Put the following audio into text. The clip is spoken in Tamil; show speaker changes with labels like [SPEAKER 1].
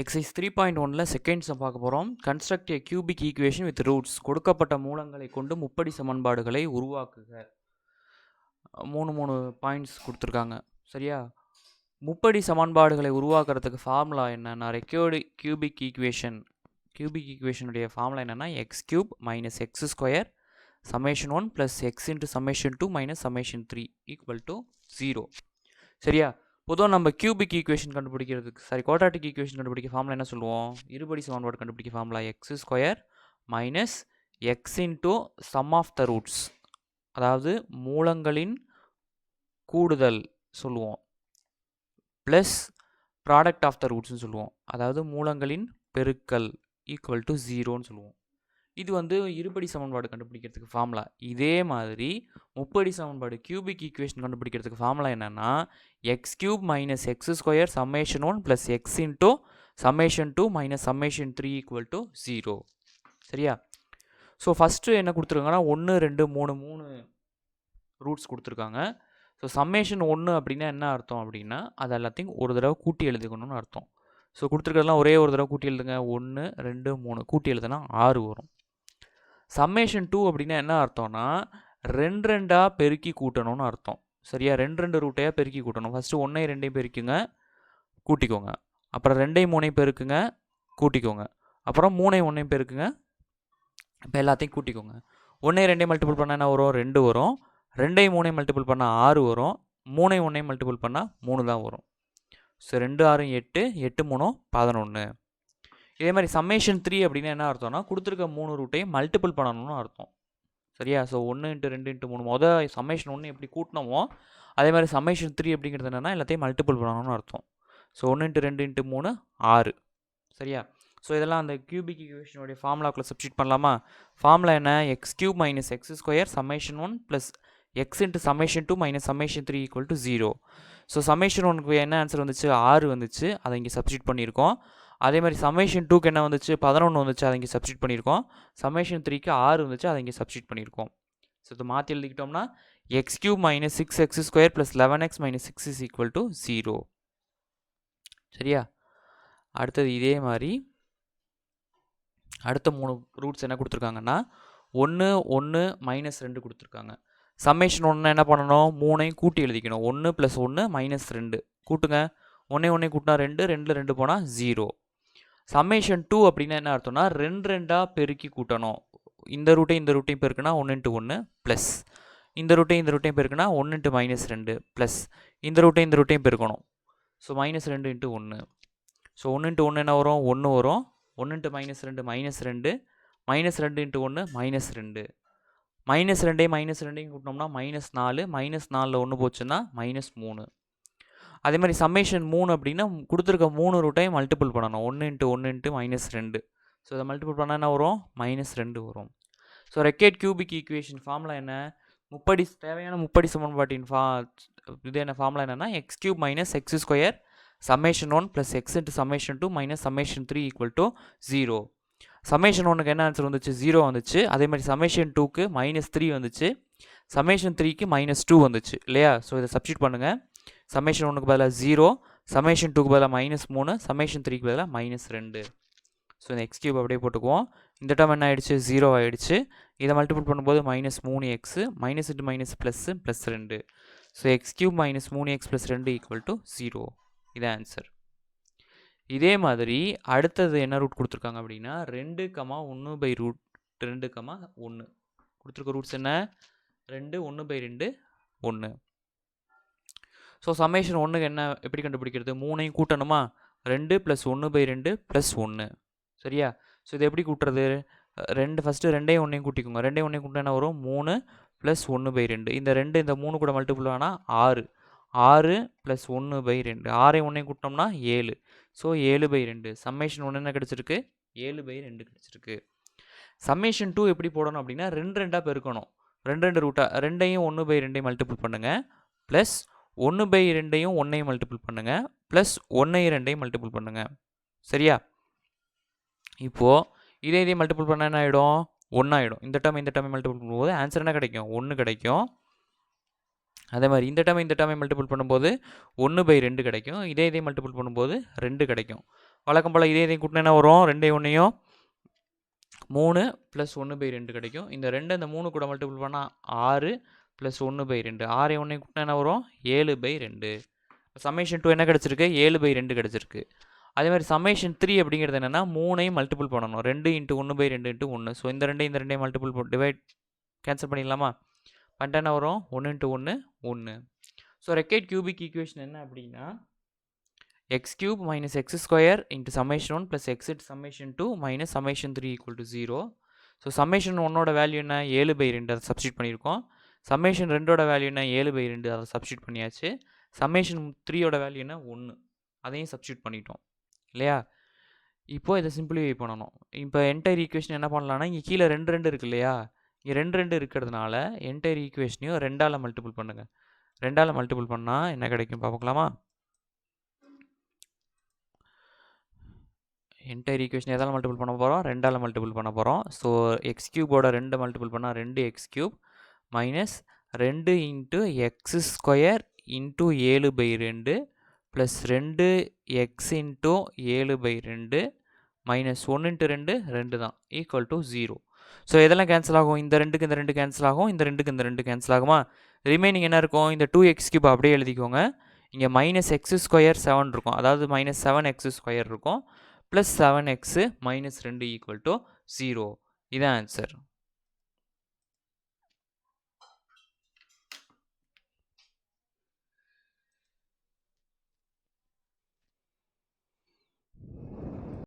[SPEAKER 1] எக்ஸைஸ் த்ரீ பாயிண்ட் ஒனில் செகண்ட்ஸை பார்க்க போகிறோம் construct a cubic equation with roots கொடுக்கப்பட்ட மூலங்களை கொண்டு முப்படி சமன்பாடுகளை உருவாக்குக. மூணு மூணு பாயிண்ட்ஸ் கொடுத்துருக்காங்க. சரியா? முப்படி சமன்பாடுகளை உருவாக்குறதுக்கு ஃபார்முலா என்னன்னா ரெக்யோர்டு கியூபிக் ஈக்குவேஷன் கியூபிக் ஈக்குவேஷனுடைய ஃபார்முலா என்னென்னா x cube minus x square summation one plus x into summation two minus summation three equal to zero சரியா? பொதுவாக நம்ம கியூபிக் ஈக்குவேஷன் கண்டுபிடிக்கிறதுக்கு சாரி குவாட்ராட்டிக் ஈக்குவேஷன் கண்டுபிடிக்க ஃபார்முலா என்ன சொல்லுவோம்? இருபடி சமன்பாடு கண்டுபிடிக்க formula x square minus x into sum of the roots அதாவது மூலங்களின் கூடுதல் சொல்லுவோம். ப்ளஸ் ப்ராடக்ட் ஆஃப் த ரூட்ஸ்னு சொல்லுவோம். அதாவது மூலங்களின் பெருக்கல் ஈக்குவல் டு ஜீரோன்னு சொல்லுவோம். இது வந்து இருபடி சமன்பாடு கண்டுபிடிக்கிறதுக்கு ஃபார்முலா இதே மாதிரி முப்படி சமன்பாடு கியூபிக் ஈக்குவேஷன் கண்டுபிடிக்கிறதுக்கு ஃபார்முலா என்னென்னா x cube minus x square summation one plus x into summation two minus summation three equal to zero சரியா? ஸோ ஃபஸ்ட்டு என்ன கொடுத்துருக்காங்கன்னா ஒன்று ரெண்டு மூணு மூணு ரூட்ஸ் கொடுத்துருக்காங்க. ஸோ சம்மேஷன் ஒன்று அப்படின்னா என்ன அர்த்தம் அப்படின்னா அது எல்லாத்தையும் ஒரு தடவை கூட்டி எழுதிக்கணும்னு அர்த்தம். ஸோ கொடுத்துருக்கறதுலாம் ஒரே ஒரு தடவை கூட்டி எழுதுங்க. ஒன்று ரெண்டு மூணு கூட்டி எழுதுனா ஆறு வரும். சம்மேஷன் டூ அப்படின்னா என்ன அர்த்தம்னா ரெண்டு ரெண்டாக பெருக்கி கூட்டணும்னு அர்த்தம். சரியா? ரெண்டு ரெண்டு ரூட்டையாக பெருக்கி கூட்டணும். ஃபஸ்ட்டு ஒன்றையும் ரெண்டையும் பெருக்குங்க கூட்டிக்கோங்க. அப்புறம் ரெண்டையும் மூணையும் பெருக்குங்க கூட்டிக்கோங்க. அப்புறம் மூணையும் ஒன்றையும் பெருக்குங்க இப்போ எல்லாத்தையும் கூட்டிக்கோங்க. ஒன்றையும் ரெண்டையும் மல்டிபிள் பண்ணால் என்ன வரும்? ரெண்டு வரும். ரெண்டையும் மூணையும் மல்டிபிள் பண்ணால் ஆறு வரும். மூணையும் ஒன்றையும் மல்டிபிள் பண்ணால் மூணு தான் வரும். ஸோ ரெண்டு ஆறும் எட்டு எட்டு மூணும் பதினொன்று இதே மாதிரி சம்மேஷன் த்ரீ அப்படின்னா என்ன அர்த்தம்னா கொடுத்துருக்க மூணு ரூட்டையும் மல்டிபிள் பண்ணணும்னு அர்த்தம். சரியா? ஸோ ஒன்று இன்ட்டு ரெண்டு இன்ட்டு மூணு. மொதல் சம்மேஷன் ஒன்று எப்படி கூட்டினோமோ அதே மாதிரி சம்மேஷன் த்ரீ அப்படிங்கிறது என்னென்னா எல்லாத்தையும் மல்டிபிள் பண்ணணும்னு அர்த்தம். ஸோ ஒன்று இன்ட்டு ரெண்டு இன்ட்டு மூணு ஆறு. சரியா? ஸோ இதெல்லாம் அந்த கியூபிக் ஈக்குவேஷனுடைய ஃபார்முலாக்குள்ளே சப்ஸ்டியூட் பண்ணலாமா? ஃபார்முலா என்ன? X cube minus x square summation one plus x into summation two minus summation three equal to zero so summation ஒனுக்கு என்ன ஆன்சர் வந்துச்சு? ஆறு வந்துச்சு. அதை இங்கே சப்ஸ்டியூட் பண்ணியிருக்கோம். அதே மாதிரி சமேஷன் டூக்கு என்ன வந்துச்சு? பதினொன்று வந்துச்சு அதை இங்கே சப்ஸ்டியூட் பண்ணியிருக்கோம். சமேஷன் த்ரீக்கு ஆறு வந்துச்சு அதை இங்கே சப்ஸ்டியூட் பண்ணியிருக்கோம். ஸோ இது மாற்றி எழுதிக்கிட்டோம்னா x cube minus six x square plus eleven x minus six is equal to zero சரியா? அடுத்தது இதே மாதிரி அடுத்த மூணு ரூட்ஸ் என்ன கொடுத்துருக்காங்கன்னா ஒன்று ஒன்று மைனஸ் ரெண்டு கொடுத்துருக்காங்க. சம்மேஷன் ஒன்று என்ன பண்ணணும்? மூணையும் கூட்டி எழுதிக்கணும். ஒன்று ப்ளஸ் ஒன்று மைனஸ் ரெண்டு. கூட்டுங்க. ஒன்றே ஒன்றே கூட்டினா ரெண்டு ரெண்டில் ரெண்டு போனால் ஜீரோ சம்மேஷன் டூ அப்படின்னா என்ன அர்த்தம்னா ரெண்டு ரெண்டாக பெருக்கி கூட்டணும். இந்த ரூட்டையும் இந்த ரூட்டையும் பெருக்குனா ஒன்று இன்ட்டு ஒன்று ப்ளஸ் இந்த ரூட்டையும் இந்த ரூட்டையும் பெருக்குனா ஒன்று இன்ட்டு மைனஸ் ரெண்டு ப்ளஸ் இந்த ரூட்டையும் இந்த ரூட்டையும் பெருக்கணும். ஸோ மைனஸ் ரெண்டு இன்ட்டு ஒன்று ஸோ ஒன்று இன்ட்டு ஒன்று என்ன வரும்? ஒன்று வரும். ஒன்று இன்ட்டு மைனஸ் ரெண்டு மைனஸ் ரெண்டு. மைனஸ் ரெண்டு இன்ட்டு ஒன்று மைனஸ் ரெண்டு. மைனஸ் ரெண்டையும் மைனஸ் ரெண்டையும் கூட்டினோம்னா மைனஸ் நாலு. மைனஸ் நாலில் ஒன்று போச்சுன்னா மைனஸ் மூணு. அதே மாதிரி சம்மேஷன் மூணு அப்படின்னா கொடுத்துருக்க மூணு ரூட்டையும் மல்டிபிள் பண்ணணும். ஒன்று இன்ட்டு ஒன்று இன்ட்டு மைனஸ் ரெண்டு. ஸோ இதை மல்டிபிள் பண்ணால் என்ன வரும்? மைனஸ் ரெண்டு வரும். So required cubic equation formula என்ன? முப்படி தேவையான முப்படி சமன்பாட்டின் ஃபா இது என்ன ஃபார்முலா என்னென்னா x cube minus x square summation one plus x into summation two minus summation three equal to zero summation ஒன்றுக்கு என்ன ஆன்சர் வந்துச்சு? ஜீரோ வந்துச்சு. அதே மாதிரி சமேஷன் டூக்கு மைனஸ் த்ரீ வந்துச்சு. சம்மேஷன் த்ரீக்கு மைனஸ் டூ வந்துச்சு. இல்லையா? ஸோ இதை சப்ஸ்டியூட் பண்ணுங்கள் சமேஷன் ஒன்றுக்கு பதிலாக ஜீரோ சமேஷன் டூக்கு பதிலாக மைனஸ் மூணு சமேஷன் த்ரீக்கு பதிலாக மைனஸ் ரெண்டு. ஸோ இந்த எக்ஸ் கியூப் அப்படியே போட்டுக்குவோம். இந்த டைம் என்ன ஆகிடுச்சு ஜீரோ ஆயிடுச்சு. இதை மல்டிபிள் பண்ணும்போது மைனஸ் மூணு x minus into minus plus plus ரெண்டு. ஸோ எக்ஸ் கியூப் மைனஸ் மூணு எக்ஸ் ப்ளஸ் ரெண்டு ஈக்குவல் டு ஜீரோ இதான் ஆன்சர் இதே மாதிரி அடுத்தது என்ன ரூட் கொடுத்துருக்காங்க அப்படின்னா ரெண்டு கமா ஒன்று பை ரூட் ரெண்டு கமா ஒன்று கொடுத்துருக்க ரூட்ஸ் என்ன? ரெண்டு ஒன்று பை ரெண்டு ஒன்று ஸோ சம்மேஷன் ஒன்றுக்கு என்ன எப்படி கண்டுபிடிக்கிறது? மூணையும் கூட்டணுமா? ரெண்டு ப்ளஸ் ஒன்று பை ரெண்டு ப்ளஸ் ஒன்று சரியா? ஸோ இது எப்படி கூட்டுறது? ரெண்டு ஃபஸ்ட்டு ரெண்டையும் ஒன்றையும் கூட்டிக்கோங்க. ரெண்டையும் ஒன்றையும் கூட்டினா என்ன வரும்? மூணு ப்ளஸ் ஒன்று பை ரெண்டு. இந்த ரெண்டு இந்த மூணு கூட மல்டிபிள் ஆனால் ஆறு. ஆறு ப்ளஸ் ஒன்று பை ரெண்டு. ஆறையும் ஒன்றையும் கூட்டினோம்னா ஏழு. ஸோ ஏழு பை ரெண்டு. சம்மேஷன் ஒன்று என்ன கிடச்சிருக்கு? ஏழு பை ரெண்டு கிடச்சிருக்கு. சம்மேஷன் டூ எப்படி போடணும் அப்படின்னா ரெண்டு ரெண்டாக பெருக்கணும். ரெண்டு ரெண்டு ரூட்டாக ரெண்டையும் ஒன்று பை ரெண்டையும் மல்டிபிள் பண்ணுங்கள் ப்ளஸ் ஒன்று பை ரெண்டையும் ஒன்றையும் மல்டிபிள் பண்ணுங்கள் ப்ளஸ் ஒன்றையும் ரெண்டையும் மல்டிபிள் பண்ணுங்கள் சரியா? இப்போது இதே இதே மல்டிபிள் பண்ணால் என்ன ஆகிடும் ஒன்றாயிடும் இந்த டைம் இந்த டைம் மல்டிபிள் பண்ணும்போது ஆன்சர் என்ன கிடைக்கும்? ஒன்று கிடைக்கும். அதே மாதிரி இந்த டைம் இந்த டைமை மல்டிபிள் பண்ணும்போது ஒன்று பை ரெண்டு கிடைக்கும். இதே இதே மல்டிபிள் பண்ணும்போது ரெண்டு கிடைக்கும். வழக்கம் போல் இதே இதையும் கூட்டினா என்ன வரும்? ரெண்டே ஒன்றையும் மூணு ப்ளஸ் ஒன்று பை ரெண்டு கிடைக்கும். இந்த ரெண்டு அந்த மூணு கூட மல்டிபிள் பண்ணால் ஆறு. ப்ளஸ் ஒன்று பை ரெண்டு. ஆறு ஒன்று கூட்டினா என்ன வரும்? ஏழு பை ரெண்டு. சம்மேஷன் டூ என்ன கிடச்சிருக்கு? ஏழு பை ரெண்டு கிடச்சிருக்கு. அதே மாதிரி சம்மேஷன் த்ரீ அப்படிங்கிறது என்னென்னா மூணையும் மல்டிபிள் பண்ணணும். ரெண்டு இன்ட்டு ஒன்று பை ரெண்டு இன்ட்டு ஒன்று ஸோ இந்த ரெண்டு இந்த ரெண்டையும் மல்டிபிள் டிவைட் கேன்சல் பண்ணிடலாமா? பண்ணிட்டு என்ன வரும்? ஒன்று இன்ட்டு ஒன்று ஒன்று ஸோ ரெக்கேட் கியூபிக் ஈக்குவேஷன் என்ன அப்படின்னா x cube minus x square into summation one plus x it summation two minus summation three equal to zero so summation ஒன்னோட வேல்யூ என்ன? ஏழு பை ரெண்டு. அதை சப்ஸ்டியூட் பண்ணியிருக்கோம். சம்மேஷன் ரெண்டோட வேல்யூ என்ன ஏழு பை ரெண்டு அதை சப்ஸ்டியூட் பண்ணியாச்சு. சம்மேஷன் த்ரீயோட வேல்யூ என்ன ஒன்று அதையும் சப்ஸ்டியூட் பண்ணிட்டோம். இல்லையா? இப்போது இதை சிம்பிளிஃபை பண்ணணும். இப்போ என்டையர் ஈக்குவேஷன் என்ன பண்ணலான்னா இங்கே கீழே ரெண்டு ரெண்டு இருக்கு இல்லையா? இங்கே ரெண்டு ரெண்டு இருக்கிறதுனால என்டையர் ஈக்குவேஷனையும் ரெண்டால் மல்டிபிள் பண்ணுங்கள் ரெண்டால் மல்டிபிள் பண்ணால் என்ன கிடைக்கும் பார்க்கலாமா என்டையர் ஈக்குவேஷன் எதால் மல்டிபிள் பண்ண போகிறோம் ரெண்டால் மல்டிபிள் பண்ண போகிறோம் ஸோ எக்ஸ் கியூபோட ரெண்டு மல்டிபிள் பண்ணால் ரெண்டு எக்ஸ் கியூப் மைனஸ் ரெண்டு இன்ட்டு எக்ஸ் ஸ்கொயர் இன்ட்டு ஏழு பை ரெண்டு ப்ளஸ் ரெண்டு எக்ஸ் இன்ட்டு ஏழு பை ரெண்டு மைனஸ் ஒன்று இன்ட்டு ரெண்டு ரெண்டு தான். ஈக்குவல் டு ஜீரோ ஸோ இதெல்லாம் கேன்சல் ஆகும். இந்த ரெண்டுக்கு இந்த ரெண்டு கேன்சல் ஆகும். இந்த ரெண்டுக்கு இந்த ரெண்டு கேன்சல் ஆகுமா? ரிமைனிங் என்ன இருக்கும்? இந்த டூ எக்ஸ் கியூப் அப்படியே எழுதிக்கோங்க. இங்கே மைனஸ் எக்ஸ் ஸ்கொயர் செவன் இருக்கும். அதாவது மைனஸ் செவன் எக்ஸ் ஸ்கொயர் இருக்கும். ப்ளஸ் செவன் எக்ஸு மைனஸ் ரெண்டு ஈக்குவல் டு ஜீரோ இதான் ஆன்சர்